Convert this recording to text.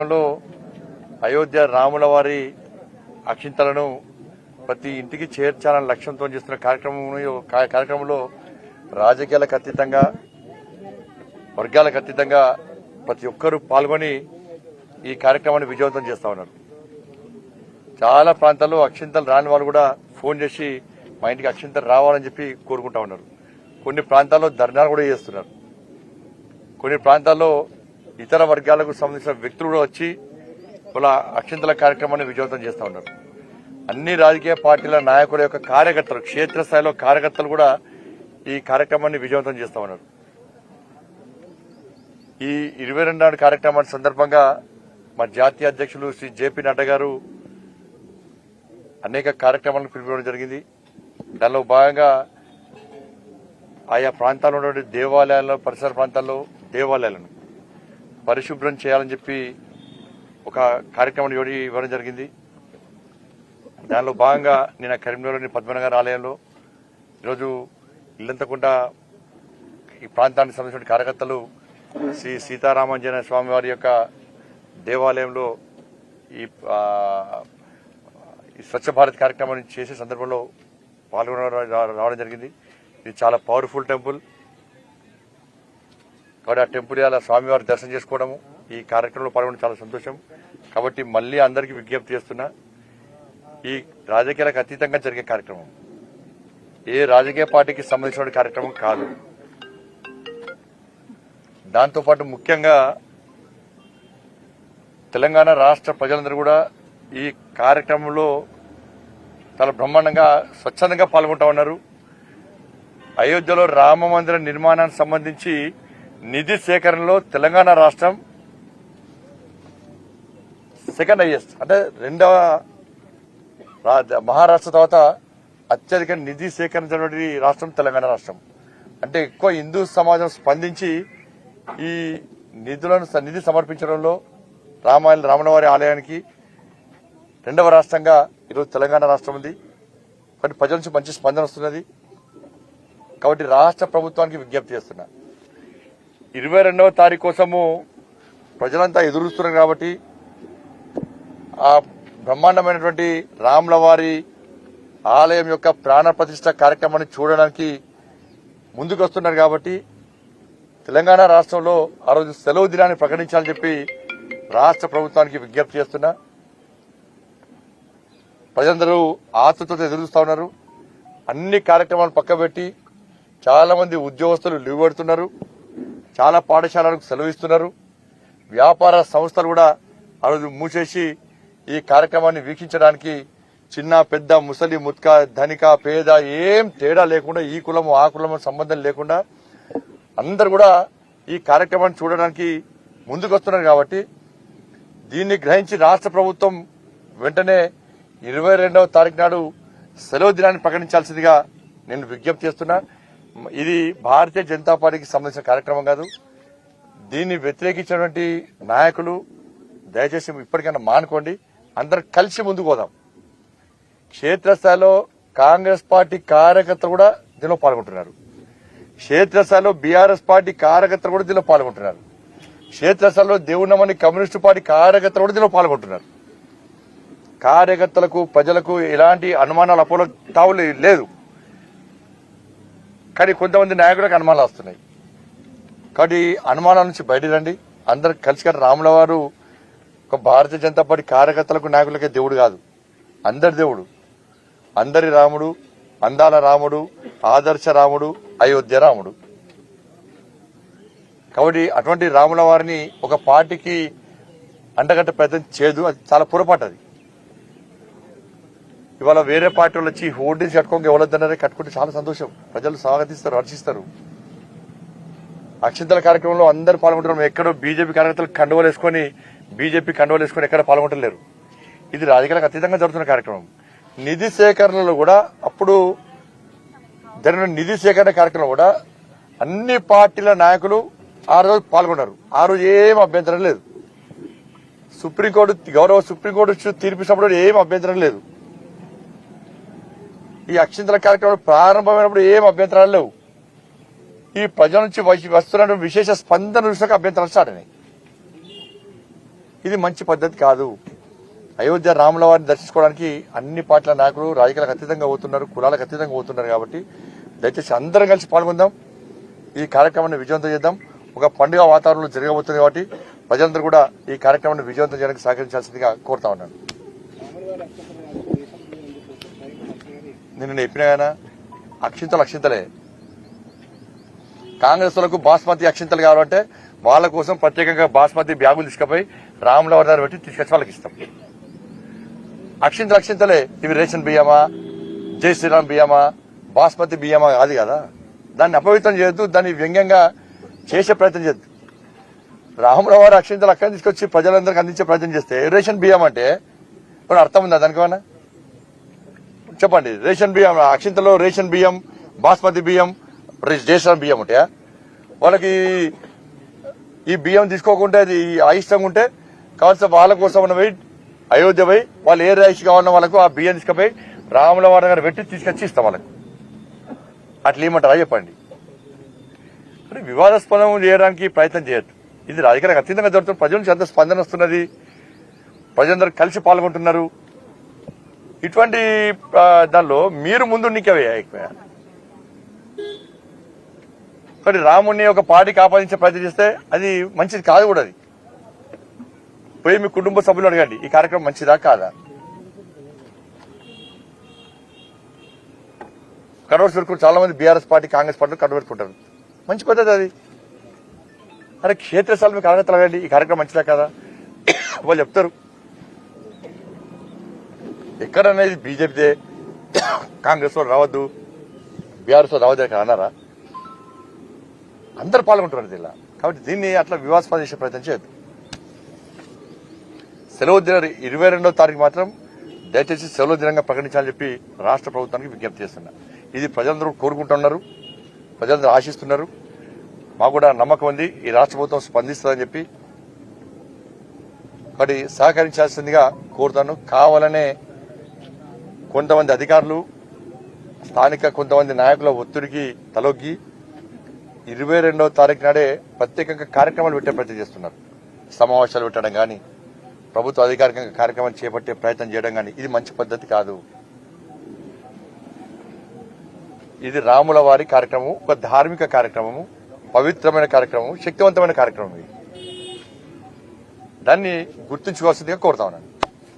లో అయోధ్య రాముల వారి అక్షింతలను ప్రతి ఇంటికి చేర్చాలని లక్ష్యంతో చేస్తున్న కార్యక్రమం కార్యక్రమంలో రాజకీయాలకు అతీతంగా వర్గాలకు అతీతంగా ప్రతి ఒక్కరూ పాల్గొని ఈ కార్యక్రమాన్ని విజయవంతం చేస్తా ఉన్నారు. చాలా ప్రాంతాల్లో అక్షింతలు రాని వాళ్ళు కూడా ఫోన్ చేసి మా ఇంటికి అక్షింతలు రావాలని చెప్పి కోరుకుంటా ఉన్నారు. కొన్ని ప్రాంతాల్లో ధర్నాలు కూడా చేస్తున్నారు. కొన్ని ప్రాంతాల్లో ఇతర వర్గాలకు సంబంధించిన వ్యక్తులు కూడా వచ్చి ఇలా అక్షింతల కార్యక్రమాన్ని విజయవంతం చేస్తూ ఉన్నారు. అన్ని రాజకీయ పార్టీల నాయకుల యొక్క కార్యకర్తలు క్షేత్రస్థాయిలో కార్యకర్తలు కూడా ఈ కార్యక్రమాన్ని విజయవంతం చేస్తూ ఉన్నారు. ఈ ఇరవై రెండు కార్యక్రమాన్ని సందర్భంగా మా జాతీయ అధ్యక్షులు శ్రీ జేపీ నడ్డా గారు అనేక కార్యక్రమాలను పిలిపించడం జరిగింది. దానిలో భాగంగా ఆయా ప్రాంతాల్లో ఉన్నటువంటి దేవాలయాల్లో పరిసర ప్రాంతాల్లో దేవాలయాలను పరిశుభ్రం చేయాలని చెప్పి ఒక కార్యక్రమం ఇవ్వడం ఇవ్వడం జరిగింది. దానిలో భాగంగా నేను కరీంనగర్లోని పద్మనగర్ ఆలయంలో ఈరోజు ఇల్లంతకుండా ఈ ప్రాంతానికి సంబంధించిన కార్యకర్తలు శ్రీ సీతారామాంజనేయ స్వామి వారి యొక్క దేవాలయంలో ఈ ఈ స్వచ్ఛ భారత్ కార్యక్రమాన్ని చేసే సందర్భంలో పాల్గొన రావడం జరిగింది. ఇది చాలా పవర్ఫుల్ టెంపుల్. మరి ఆ టెంపుల్ అలా స్వామివారి దర్శనం చేసుకోవడము ఈ కార్యక్రమంలో పాల్గొనడం చాలా సంతోషం. కాబట్టి మళ్ళీ అందరికీ విజ్ఞప్తి చేస్తున్నా ఈ రాజకీయాలకు అతీతంగా జరిగే కార్యక్రమం. ఏ రాజకీయ పార్టీకి సంబంధించిన కార్యక్రమం కాదు. దాంతోపాటు ముఖ్యంగా తెలంగాణ రాష్ట్ర ప్రజలందరూ కూడా ఈ కార్యక్రమంలో చాలా బ్రహ్మాండంగా స్వచ్ఛందంగా పాల్గొంటా ఉన్నారు. అయోధ్యలో రామ మందిర నిర్మాణానికి సంబంధించి నిధి సేకరణలో తెలంగాణ రాష్ట్రం సెకండ్ హైయెస్ట్ అంటే రెండవ రా- మహారాష్ట్ర తర్వాత అత్యధిక నిధి సేకరించినటువంటి రాష్ట్రం తెలంగాణ రాష్ట్రం. అంటే ఎక్కువ హిందూ సమాజం స్పందించి ఈ నిధులను నిధి సమర్పించడంలో రామాయణ రామనవారి ఆలయానికి రెండవ రాష్ట్రంగా ఈరోజు తెలంగాణ రాష్ట్రం ఉంది. కాబట్టి ప్రజల నుంచి మంచి స్పందన వస్తున్నది. కాబట్టి రాష్ట్ర ప్రభుత్వానికి విజ్ఞప్తి చేస్తున్నా. ఇరవై రెండవ తారీఖు కోసము ప్రజలంతా ఎదురుస్తున్నారు కాబట్టి ఆ బ్రహ్మాండమైనటువంటి రాములవారి ఆలయం యొక్క ప్రాణ ప్రతిష్ట కార్యక్రమాన్ని చూడడానికి ముందుకు వస్తున్నారు కాబట్టి తెలంగాణ రాష్ట్రంలో ఆ రోజు సెలవు దినాన్ని ప్రకటించాలని చెప్పి రాష్ట్ర ప్రభుత్వానికి విజ్ఞప్తి చేస్తున్నా. ప్రజలందరూ ఆతృతతో ఎదురు ఉన్నారు. అన్ని కార్యక్రమాలు పక్కబెట్టి చాలా మంది ఉద్యోగస్తులు లీవ్ పెడుతున్నారు. చాలా పాఠశాలలకు సెలవు ఇస్తున్నారు. వ్యాపార సంస్థలు కూడా ఆ రోజు మూసేసి ఈ కార్యక్రమాన్ని వీక్షించడానికి చిన్న పెద్ద ముసలి ముత్క ధనిక పేద ఏం తేడా లేకుండా ఈ కులము ఆ కులము సంబంధం లేకుండా అందరు కూడా ఈ కార్యక్రమాన్ని చూడడానికి ముందుకు వస్తున్నారు కాబట్టి దీన్ని గ్రహించి రాష్ట్ర ప్రభుత్వం వెంటనే ఇరవై రెండవ తారీఖు నాడు సెలవు దినాన్ని ప్రకటించాల్సిందిగా నేను విజ్ఞప్తి చేస్తున్నా. ఇది భారతీయ జనతా పార్టీకి సంబంధించిన కార్యక్రమం కాదు. దీన్ని వ్యతిరేకించినటువంటి నాయకులు దయచేసి ఇప్పటికైనా మానుకోండి. అందరు కలిసి ముందుకు పోదాం. క్షేత్రస్థాయిలో కాంగ్రెస్ పార్టీ కార్యకర్తలు కూడా దీనిలో పాల్గొంటున్నారు. క్షేత్రస్థాయిలో బీఆర్ఎస్ పార్టీ కార్యకర్తలు కూడా దీనిలో పాల్గొంటున్నారు. క్షేత్రస్థాయిలో దేవునమని కమ్యూనిస్టు పార్టీ కార్యకర్తలు కూడా దీనిలో పాల్గొంటున్నారు. కార్యకర్తలకు ప్రజలకు ఎలాంటి అనుమానాలు అపోలో తావు లేదు. కానీ కొంతమంది నాయకులకు అనుమానాలు వస్తున్నాయి. కాబట్టి అనుమానాల నుంచి బయట రండి అందరు కలిసి కానీ రాముల వారు ఒక భారతీయ జనతా పార్టీ కార్యకర్తలకు నాయకులకే దేవుడు కాదు. అందరి దేవుడు. అందరి రాముడు అందాల రాముడు ఆదర్శ రాముడు అయోధ్య రాముడు. కాబట్టి అటువంటి రాముల వారిని ఒక పార్టీకి అంటగట్ట ప్రయత్నం చేయదు అది చాలా పొరపాటు అది. ఇవాళ వేరే పార్టీ వాళ్ళు వచ్చి హోర్డింగ్స్ కట్టుకోక ఎవరొద్దన్నారే కట్టుకుంటే చాలా సంతోషం. ప్రజలు స్వాగతిస్తారు హర్షిస్తారు. అక్షంతల కార్యక్రమంలో అందరు పాల్గొంటున్నారు ఎక్కడో బీజేపీ కార్యకర్తలు కండువలు వేసుకొని బీజేపీ కండువలు వేసుకొని ఎక్కడ పాల్గొంటలేరు. ఇది రాజకీయాలకు అతీతంగా జరుగుతున్న కార్యక్రమం. నిధి సేకరణలో కూడా అప్పుడు జరిగిన నిధి సేకరణ కార్యక్రమం కూడా అన్ని పార్టీల నాయకులు ఆ రోజు పాల్గొన్నారు. ఆ రోజు ఏం అభ్యంతరం లేదు. సుప్రీంకోర్టు గౌరవ సుప్రీంకోర్టు ఇచ్చిన ఏం అభ్యంతరం లేదు. ఈ అక్షింతల కార్యక్రమం ప్రారంభమైనప్పుడు ఏం అభ్యంతరాలు లేవు. ఈ ప్రజల నుంచి వచ్చి- వస్తున్న విశేష స్పందన చూసాక అభ్యంతరాలు స్టార్ట్ అయినాయి. ఇది మంచి పద్ధతి కాదు. అయోధ్య రాముల వారిని దర్శించుకోవడానికి అన్ని పార్టీల నాయకులు రాజకీయాలకు అతీతంగా పోతున్నారు కులాలకు అతీతంగా పోతున్నారు కాబట్టి దయచేసి అందరం కలిసి పాల్గొందాం. ఈ కార్యక్రమాన్ని విజయవంతం చేద్దాం. ఒక పండుగ వాతావరణంలో జరగబోతుంది కాబట్టి ప్రజలందరూ కూడా ఈ కార్యక్రమాన్ని విజయవంతం చేయడానికి సహకరించాల్సిందిగా కోరుతా ఉన్నాను. నేను చెప్పినా కదా అక్షింతలు అక్షింతలే. కాంగ్రెస్లకు బాస్మతి అక్షింతలు కావాలంటే వాళ్ళ కోసం ప్రత్యేకంగా బాస్మతి బ్యాగులు తీసుకుపోయి రాముల వారి పెట్టి తీసుకొచ్చి వాళ్ళకి ఇస్తాం. అక్షింతలు అక్షింతలే. ఇవి రేషన్ బియ్యమా? జై శ్రీరామ్ బియ్యమా? బాస్మతి బియ్యమా? కాదు కదా. దాన్ని అపవిత్రం చేయొద్దు దాన్ని వ్యంగ్యంగా చేసే ప్రయత్నం చేయొద్దు. రాముల వారు అక్షింతలు అక్కడ తీసుకొచ్చి ప్రజలందరికీ అందించే ప్రయత్నం చేస్తే రేషన్ బియ్యం అంటే ఇప్పుడు అర్థం ఉందా దానికి చెప్పండి రేషన్ బియ్యం అక్షింతలో రేషన్ బియ్యం బాస్మతి బియ్యం రేషన్ బియ్యం ఉంటాయా? వాళ్ళకి ఈ బియ్యం తీసుకోకుంటే అది అయిష్టంగా ఉంటే కావాల్సిన వాళ్ళ కోసం పోయి అయోధ్య పోయి వాళ్ళు ఏ రైస్ కావాలన్న వాళ్ళకు ఆ బియ్యం తీసుకుపోయి రాముల వారి దగ్గర పెట్టి తీసుకొచ్చి ఇస్తాం వాళ్ళకు. అట్లా ఏమంటారా చెప్పండి? వివాదాస్పదం చేయడానికి ప్రయత్నం చేయొద్దు. ఇది రాజకీయంగా అత్యంతంగా జరుగుతుంది ప్రజల నుంచి ఎంత స్పందన వస్తున్నది. ప్రజలందరూ కలిసి పాల్గొంటున్నారు. ఇటువంటి దానిలో మీరు ముందు నీకే ఎక్కువ. కానీ రాముడిని ఒక పార్టీకి ఆపాదించే ప్రయత్నం చేస్తే అది మంచిది కాదు కూడా అది. పోయి మీ కుటుంబ సభ్యులు అడగండి ఈ కార్యక్రమం మంచిదా కాదా? కన్వర్స్ పెట్టుకుని చాలా మంది BRS party Congress party convert పెట్టుకుంటారు. మంచి పద్ధతి అది. అరే క్షేత్రస్థాయి మీకు అడగ ఈ కార్యక్రమం మంచిదా కాదా? వాళ్ళు చెప్తారు. ఎక్కడనేది బీజేపీదే కాంగ్రెస్ వాళ్ళు రావద్దు బీఆర్ఎస్ రావద్దు అక్కడ అన్నారా? అందరు పాల్గొంటున్నారు జిల్లా కాబట్టి దీన్ని అట్లా వివాదాస్పద చేసే ప్రయత్నం చేయదు సెలవు దిన ఇరవై రెండవ తారీఖు మాత్రం దయచేసి సెలవు దినంగా ప్రకటించాలని చెప్పి రాష్ట్ర ప్రభుత్వానికి విజ్ఞప్తి చేస్తున్నా. ఇది ప్రజలందరూ కోరుకుంటున్నారు ప్రజలందరూ ఆశిస్తున్నారు. మాకు కూడా నమ్మకం ఉంది ఈ రాష్ట్ర ప్రభుత్వం స్పందిస్తుందని చెప్పి. కాబట్టి సహకరించాల్సిందిగా కోరుతాను. కావాలనే కొంతమంది అధికారులు స్థానిక కొంతమంది నాయకుల ఒత్తిడికి తలొగ్గి ఇరవై రెండవ తారీఖు నాడే ప్రత్యేకంగా కార్యక్రమాలు పెట్టే ప్రయత్నం చేస్తున్నారు. సమావేశాలు పెట్టడం కానీ ప్రభుత్వ అధికారికంగా కార్యక్రమాలు చేపట్టే ప్రయత్నం చేయడం కానీ ఇది మంచి పద్ధతి కాదు. ఇది రాముల వారి కార్యక్రమం ఒక ధార్మిక కార్యక్రమము పవిత్రమైన కార్యక్రమం శక్తివంతమైన కార్యక్రమం ఇది. దాన్ని గుర్తుంచుకోవాల్సిందిగా కోరుతా ఉన్నాను.